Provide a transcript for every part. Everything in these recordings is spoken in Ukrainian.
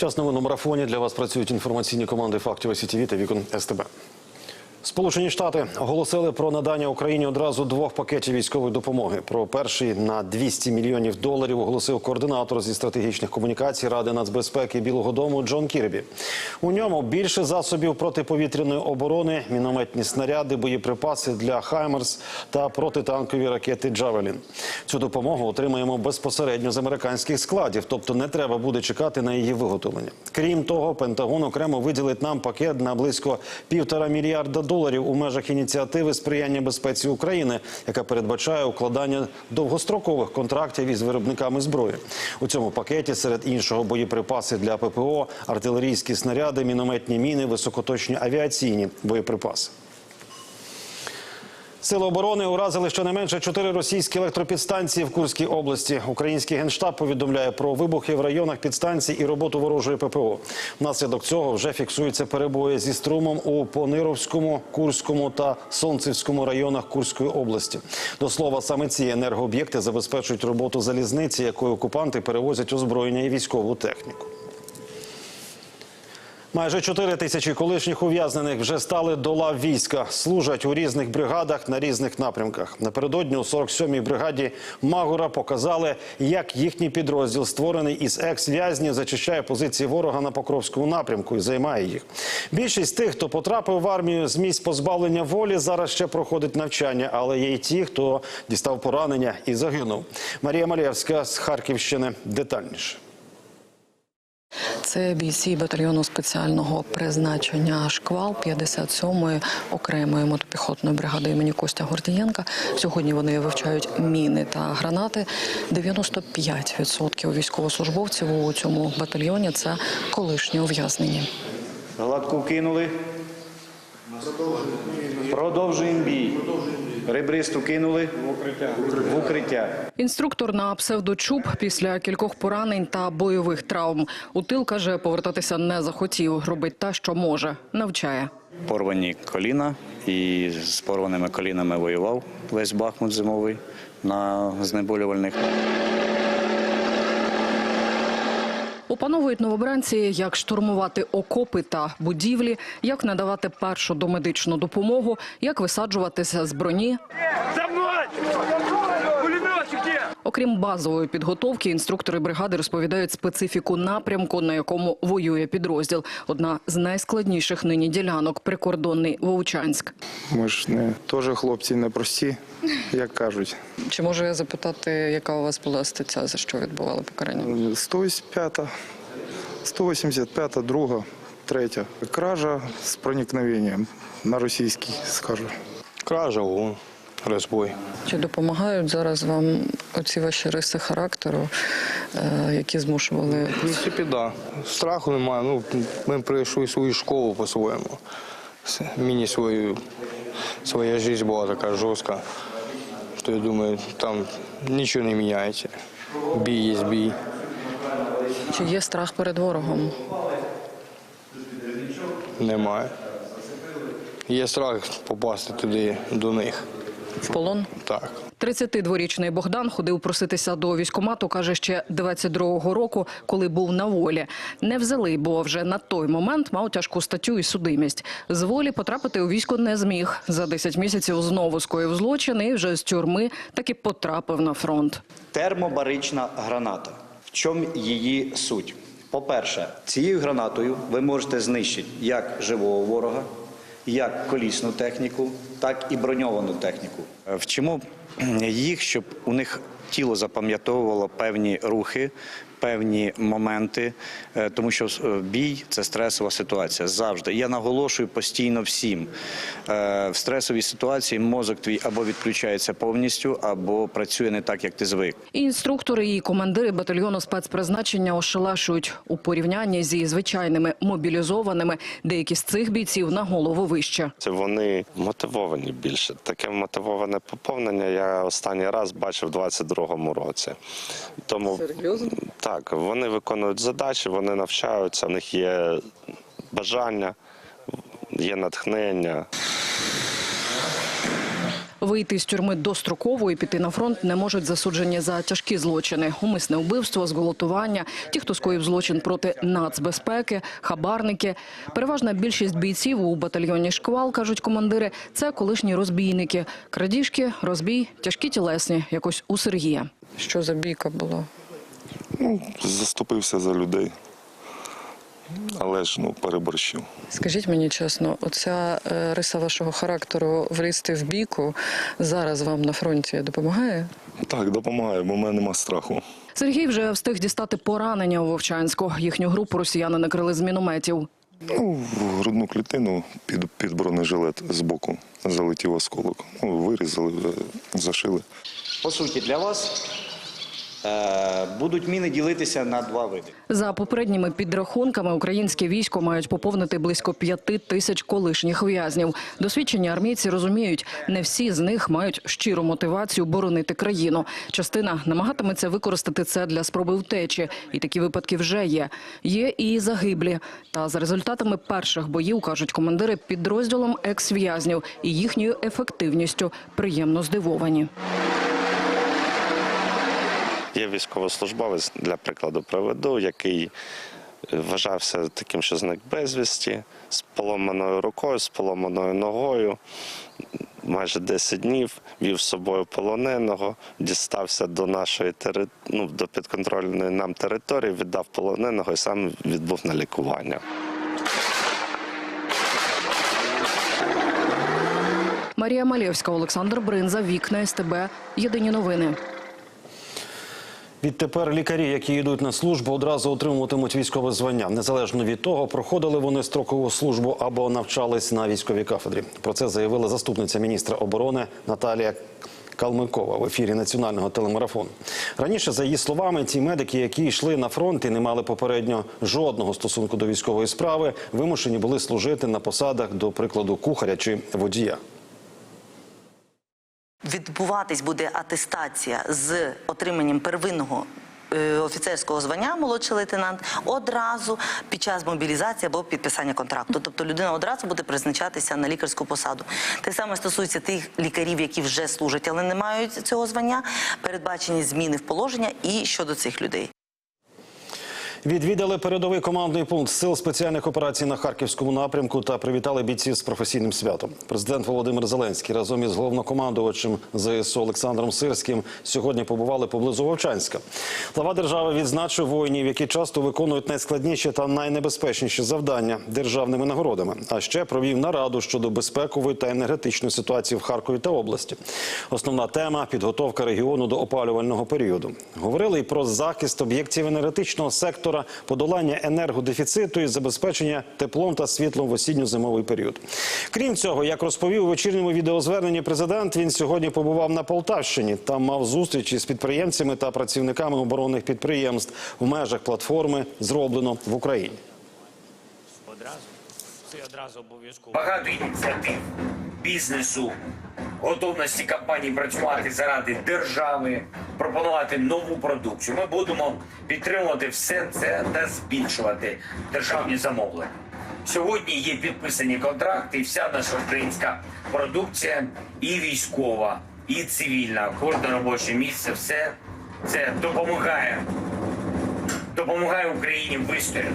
Час новин у марафоні для вас працюють інформаційні команди фактів СІТВ та вікон СТБ. Сполучені Штати оголосили про надання Україні одразу двох пакетів військової допомоги. Про перший на 200 мільйонів доларів оголосив координатор зі стратегічних комунікацій Ради нацбезпеки Білого Дому Джон Кірбі. У ньому більше засобів протиповітряної оборони, мінометні снаряди, боєприпаси для Хаймерс та протитанкові ракети Джавелін. Цю допомогу отримаємо безпосередньо з американських складів, тобто не треба буде чекати на її виготовлення. Крім того, Пентагон окремо виділить нам пакет на близько півтора мільярда доларів у межах ініціативи сприяння безпеці України, яка передбачає укладання довгострокових контрактів із виробниками зброї. У цьому пакеті серед іншого боєприпаси для ППО, артилерійські снаряди, мінометні міни, високоточні авіаційні боєприпаси. Сили оборони уразили щонайменше чотири російські електропідстанції в Курській області. Український генштаб повідомляє про вибухи в районах підстанцій і роботу ворожої ППО. Внаслідок цього вже фіксуються перебої зі струмом у Понировському, Курському та Сонцівському районах Курської області. До слова, саме ці енергооб'єкти забезпечують роботу залізниці, якою окупанти перевозять озброєння і військову техніку. Майже 4 тисячі колишніх ув'язнених вже стали до лав війська. Служать у різних бригадах на різних напрямках. Напередодні у 47-й бригаді Магура показали, як їхній підрозділ, створений із екс-в'язнів, зачищає позиції ворога на Покровському напрямку і займає їх. Більшість тих, хто потрапив в армію з місць позбавлення волі, зараз ще проходить навчання, але є й ті, хто дістав поранення і загинув. Марія Малєвська з Харківщини детальніше. Це бійці батальйону спеціального призначення шквал 57-ї окремої мотопіхотної бригади імені Костя Гордієнка. Сьогодні вони вивчають міни та гранати. 95% військовослужбовців у цьому батальйоні це колишні ув'язнені. Гладку кинули. Продовжуємо бій. Ребристу кинули в укриття. Інструктор на псевдочуб після кількох поранень та бойових травм у тил каже, повертатися не захотів. Робить те, що може, навчає. Порвані коліна і з порваними колінами воював весь Бахмут зимовий на знеболювальних. Опановують новобранці, як штурмувати окопи та будівлі, як надавати першу домедичну допомогу, як висаджуватися з броні. Окрім базової підготовки, інструктори бригади розповідають специфіку напрямку, на якому воює підрозділ. Одна з найскладніших нині ділянок прикордонний Вовчанськ. Ми ж не теж хлопці непрості, як кажуть. Чи можу я запитати, яка у вас була стаття, за що відбували покарання? 185, 185, друга, третя. Кража з проникновенням на російський, скажу. Кража, вон, розбой. Чи допомагають зараз вам оці ваші риси характеру, е, які змушували В принципі, да. Страху немає. Ну, ми пройшли свою школу по-своєму. Мені свою, своя життя була така жорстка, що я думаю, там нічого не міняється. Бій є бій. чи є страх перед ворогом? Немає. Є страх попасти туди до них. В полон? Так. 32-річний Богдан ходив проситися до військкомату, каже, ще 22-го року, коли був на волі. Не взяли, бо вже на той момент мав тяжку статтю і судимість. З волі потрапити у військо не зміг. За 10 місяців знову скоїв злочин і вже з тюрми таки потрапив на фронт. Термобарична граната. В чому її суть? По-перше, цією гранатою ви можете знищити як живого ворога, як колісну техніку, так і броньовану техніку. Е, Вчимо їх, щоб у них тіло запам'ятовувало певні рухи, певні моменти, е, тому що е, бій це стресова ситуація завжди. Я наголошую постійно всім. Е, В стресовій ситуації мозок твій або відключається повністю, або працює не так, як ти звик. І інструктори і командири батальйону спецпризначення ошелашують у порівнянні зі звичайними мобілізованими. Деякі з цих бійців на голову вище. Це вони мотивовані більше. Таке мотивоване поповнення я останній раз бачив у 22-му році. Тому так, вони виконують задачі, вони навчаються, в них є бажання, є натхнення. Вийти з тюрми достроково і піти на фронт не можуть засуджені за тяжкі злочини: умисне вбивство, зґвалтування, ті, хто скоїв злочин проти нацбезпеки, хабарники. Переважна більшість бійців у батальйоні шквал кажуть командири. Це колишні розбійники, крадіжки, розбій, тяжкі тілесні. Якось у Сергія. Що за бійка була? Ну, заступився за людей. Але ж ну, переборщив. Скажіть мені чесно, оця е, риса вашого характеру влізти в бійку зараз вам на фронті допомагає? Так, допомагає, бо в мене нема страху. Сергій вже встиг дістати поранення у Вовчанську. Їхню групу росіяни накрили з мінометів. Ну, в грудну клітину під, під бронежилет збоку залетів осколок. Ну, вирізали, зашили. По суті, для вас будуть міни ділитися на два види. За попередніми підрахунками, українське військо мають поповнити близько п'яти тисяч колишніх в'язнів. Досвідчені армійці розуміють, не всі з них мають щиру мотивацію боронити країну. Частина намагатиметься використати це для спроби втечі, і такі випадки вже є. Є і загиблі. Та за результатами перших боїв кажуть командири підрозділом екс-в'язнів і їхньою ефективністю приємно здивовані. Є військовослужбовець, для прикладу приведу, який е, вважався таким, що зник безвісті, з поломаною рукою, з поломаною ногою. Майже 10 днів вів з собою полоненого, дістався до нашої тери... ну, до підконтрольної нам території, віддав полоненого і сам відбув на лікування. Марія Малєвська, Олександр Бринза, Вікна СТБ. Єдині новини. Відтепер лікарі, які йдуть на службу, одразу отримуватимуть військове звання, незалежно від того, проходили вони строкову службу або навчались на військовій кафедрі. Про це заявила заступниця міністра оборони Наталія. Калмикова в ефірі національного телемарафону. Раніше, за її словами, ті медики, які йшли на фронт і не мали попередньо жодного стосунку до військової справи, вимушені були служити на посадах, до прикладу, кухаря чи водія. Відбуватись буде атестація з отриманням первинного е, офіцерського звання молодший лейтенант одразу під час мобілізації або підписання контракту. Тобто людина одразу буде призначатися на лікарську посаду. Те саме стосується тих лікарів, які вже служать, але не мають цього звання. Передбачені зміни в положення і щодо цих людей. Відвідали передовий командний пункт сил спеціальних операцій на харківському напрямку та привітали бійців з професійним святом. Президент Володимир Зеленський разом із головнокомандувачем ЗСУ Олександром Сирським сьогодні побували поблизу Вовчанська. Глава держави відзначив воїнів, які часто виконують найскладніші та найнебезпечніші завдання державними нагородами. А ще провів нараду щодо безпекової та енергетичної ситуації в Харкові та області. Основна тема підготовка регіону до опалювального періоду. Говорили і про захист об'єктів енергетичного сектора, подолання енергодефіциту і забезпечення теплом та світлом в осінньо-зимовий період. Крім цього, як розповів у вечірньому відеозверненні президент, він сьогодні побував на Полтавщині. Там мав зустрічі з підприємцями та працівниками оборонних підприємств в межах платформи зроблено в Україні. Одразу це одразу обов'язково. багато ініціатив бізнесу, готовності компаній працювати заради держави, пропонувати нову продукцію. Ми будемо підтримувати все це та збільшувати державні замовлення. Сьогодні є підписані контракти, і вся наша українська продукція, і військова, і цивільна, кожне робоче місце, все це допомагає, допомагає Україні вистояти.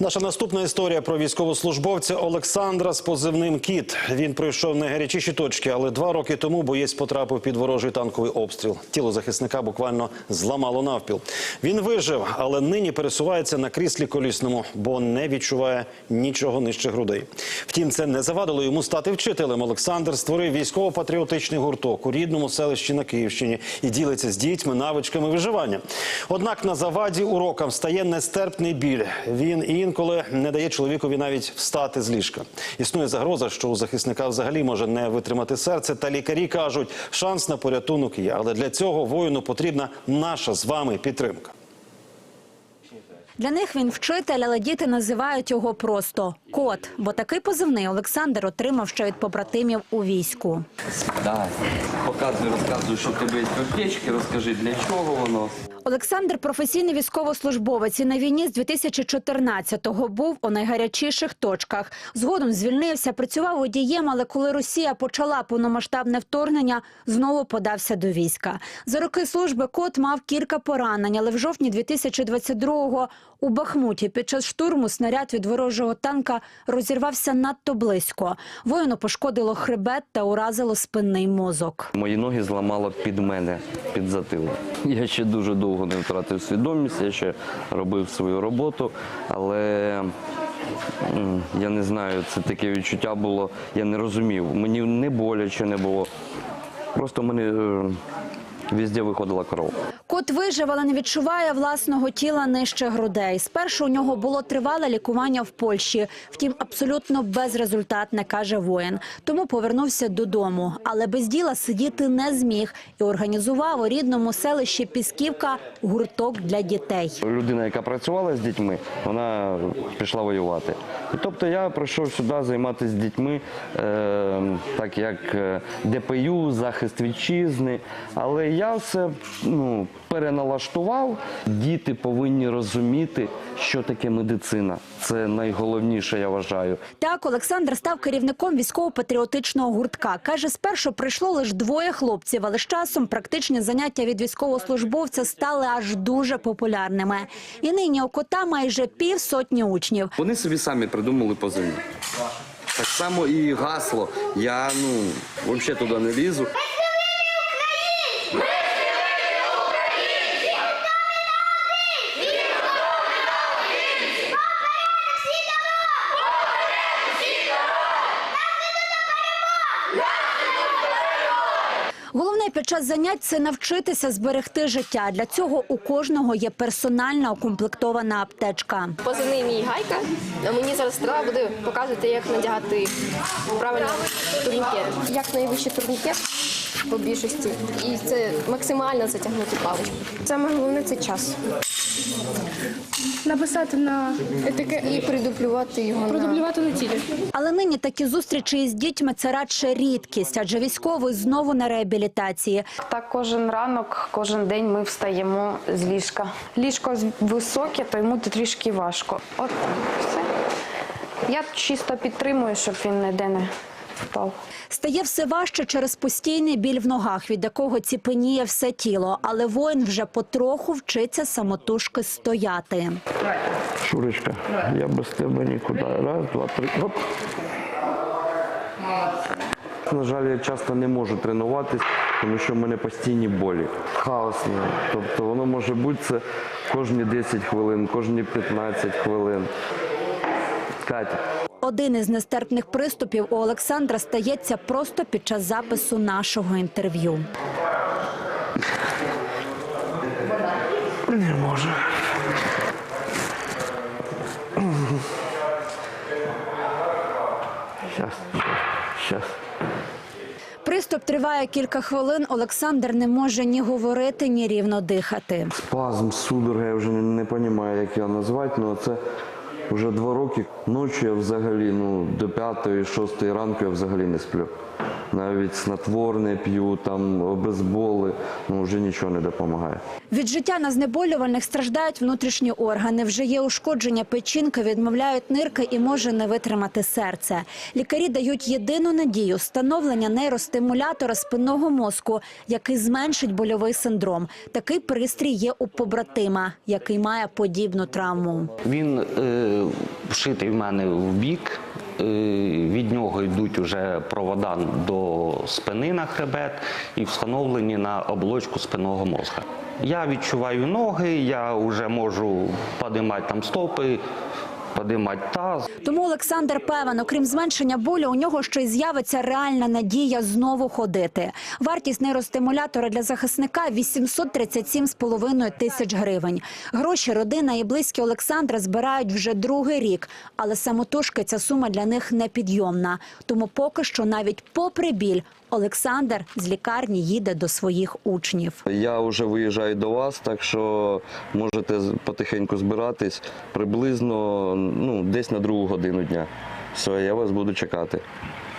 Наша наступна історія про військовослужбовця Олександра з позивним Кіт. Він пройшов найгарячіші точки, але два роки тому боєць потрапив під ворожий танковий обстріл. Тіло захисника буквально зламало навпіл. Він вижив, але нині пересувається на кріслі колісному, бо не відчуває нічого нижче грудей. Втім, це не завадило йому стати вчителем. Олександр створив військово-патріотичний гурток у рідному селищі на Київщині і ділиться з дітьми навичками виживання. Однак на заваді урокам стає нестерпний біль. Він інколи не дає чоловікові навіть встати з ліжка. Існує загроза, що у захисника взагалі може не витримати серце. Та лікарі кажуть, шанс на порятунок є. Але для цього воїну потрібна наша з вами підтримка. Для них він вчитель, але діти називають його просто кот, бо такий позивний Олександр отримав ще від побратимів у війську. Давай, показуй, розказуй, що тебе є аптечки, розкажи, для чого воно. Олександр професійний військовослужбовець і на війні з 2014-го був у найгарячіших точках. Згодом звільнився, працював водієм, але коли Росія почала повномасштабне вторгнення, знову подався до війська. За роки служби кот мав кілька поранень, але в жовтні 2022-го у Бахмуті під час штурму снаряд від ворожого танка розірвався надто близько. Воїну пошкодило хребет та уразило спинний мозок. Мої ноги зламало під мене, під затилок. Я ще дуже довго не втратив свідомість, я ще робив свою роботу, але я не знаю, це таке відчуття було, я не розумів. Мені не боляче не було. Просто в мене е, везде виходила кров. Кот вижив, але не відчуває власного тіла нижче грудей. Спершу у нього було тривале лікування в Польщі. Втім, абсолютно безрезультатне, каже воїн. Тому повернувся додому. Але без діла сидіти не зміг і організував у рідному селищі Пісківка гурток для дітей. Людина, яка працювала з дітьми, вона пішла воювати. І тобто я прийшов сюди займатися з дітьми, е, так як е, ДПЮ, захист вітчизни. Але я все ну, переналаштував. Діти повинні розуміти, що таке медицина. Це найголовніше, я вважаю. Так, Олександр став керівником військово-патріотичного гуртка. Каже, спершу прийшло лише двоє хлопців, але з часом практичні заняття від військовослужбовця стали аж дуже популярними. І нині у кота майже півсотні учнів. Вони собі самі придумали позивні. Так само і гасло. Я ну взагалі туди не лізу. Головне під час занять це навчитися зберегти життя. Для цього у кожного є персональна укомплектована аптечка. Позивний мій гайка. Мені зараз треба буде показувати, як надягати правильно турнікет. Як найвищий турнікет по більшості. І це максимально затягнути паличку. Саме головне це час. Написати на етикет і придублювати його. Придублювати на тілі. Але нині такі зустрічі із дітьми це радше рідкість, адже військовий знову на реабілітації. Так кожен ранок, кожен день ми встаємо з ліжка. Ліжко високе, то йому трішки важко. От все. Я чисто підтримую, щоб він ніде не впав. Стає все важче через постійний біль в ногах, від якого ціпеніє все тіло. Але воїн вже потроху вчиться самотужки стояти. Шурочка, я без тебе нікуди. Раз, два, три. Оп. На жаль, я часто не можу тренуватись, тому що в мене постійні болі. Хаосні. Тобто воно може бути це кожні 10 хвилин, кожні 15 хвилин. Катя. Один із нестерпних приступів у Олександра стається просто під час запису нашого інтерв'ю. Не можу. Щас, щас. Приступ триває кілька хвилин. Олександр не може ні говорити, ні рівно дихати. Спазм, судорога, я вже не, розумію, як його назвати, але це вже два роки. Ночі я взагалі, ну, до п'ятої, шостої ранку я взагалі не сплю. Навіть снотворне п'ю, там обезболи, ну вже нічого не допомагає. Від життя на знеболювальних страждають внутрішні органи. Вже є ушкодження печінки, відмовляють нирки і може не витримати серце. Лікарі дають єдину надію – встановлення нейростимулятора спинного мозку, який зменшить больовий синдром. Такий пристрій є у побратима, який має подібну травму. Він е, вшитий в мене в бік. Е, від нього йдуть вже провода до спини на хребет і встановлені на оболочку спинного мозка. Я відчуваю ноги, я вже можу підіймати там стопи, підіймати таз. Тому Олександр певен, окрім зменшення болю, у нього ще й з'явиться реальна надія знову ходити. Вартість нейростимулятора для захисника 837,5 тисяч гривень. Гроші родина і близькі Олександра збирають вже другий рік, але самотужки ця сума для них непідйомна. Тому поки що навіть попри біль Олександр з лікарні їде до своїх учнів. Я вже виїжджаю до вас, так що можете потихеньку збиратись приблизно ну, десь на другу годину дня. Все, я вас буду чекати.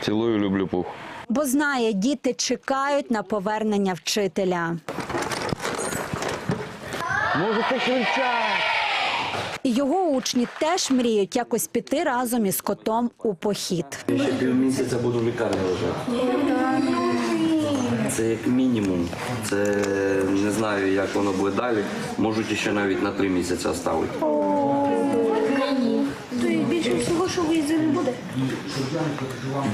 Цілую, люблю пух. Бо знає, діти чекають на повернення вчителя. Можете кричати! Його учні теж мріють якось піти разом із котом у похід. Я ще півмісяця буду в лікарні лежати. Це як мінімум. Це не знаю, як воно буде далі. Можуть ще навіть на три місяці оставити. Буде.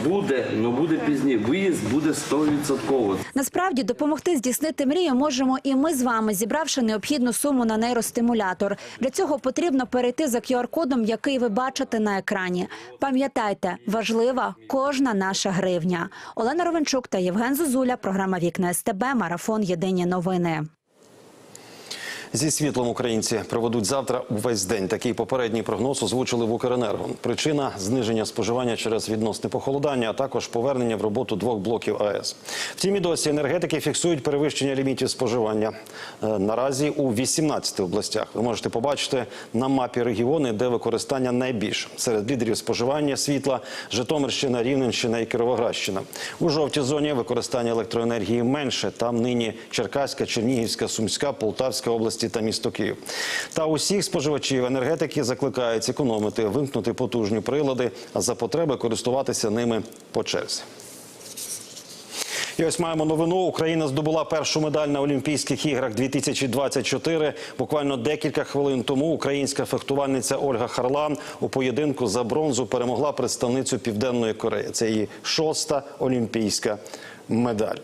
Буде, але буде пізніше. Виїзд буде 100%. Насправді допомогти здійснити мрію можемо і ми з вами, зібравши необхідну суму на нейростимулятор. Для цього потрібно перейти за QR-кодом, який ви бачите на екрані. Пам'ятайте, важлива кожна наша гривня. Олена Ровенчук та Євген Зозуля. Програма Вікна СТБ. Марафон. Єдині новини. Зі світлом українці проведуть завтра увесь день. Такий попередній прогноз озвучили в Укренерго. Причина зниження споживання через відносне похолодання, а також повернення в роботу двох блоків АЕС. Втім, і досі енергетики фіксують перевищення лімітів споживання. Е, Наразі у 18 областях ви можете побачити на мапі регіони, де використання найбільше. Серед лідерів споживання світла Житомирщина, Рівненщина і Кіровоградщина. У жовтій зоні використання електроенергії менше. Там нині Черкаська, Чернігівська, Сумська, Полтавська області та місто Київ. Та усіх споживачів енергетики закликають економити, вимкнути потужні прилади, а за потреби користуватися ними по черзі. І ось маємо новину. Україна здобула першу медаль на Олімпійських іграх 2024. Буквально декілька хвилин тому українська фехтувальниця Ольга Харлан у поєдинку за бронзу перемогла представницю Південної Кореї. Це її шоста олімпійська медаль.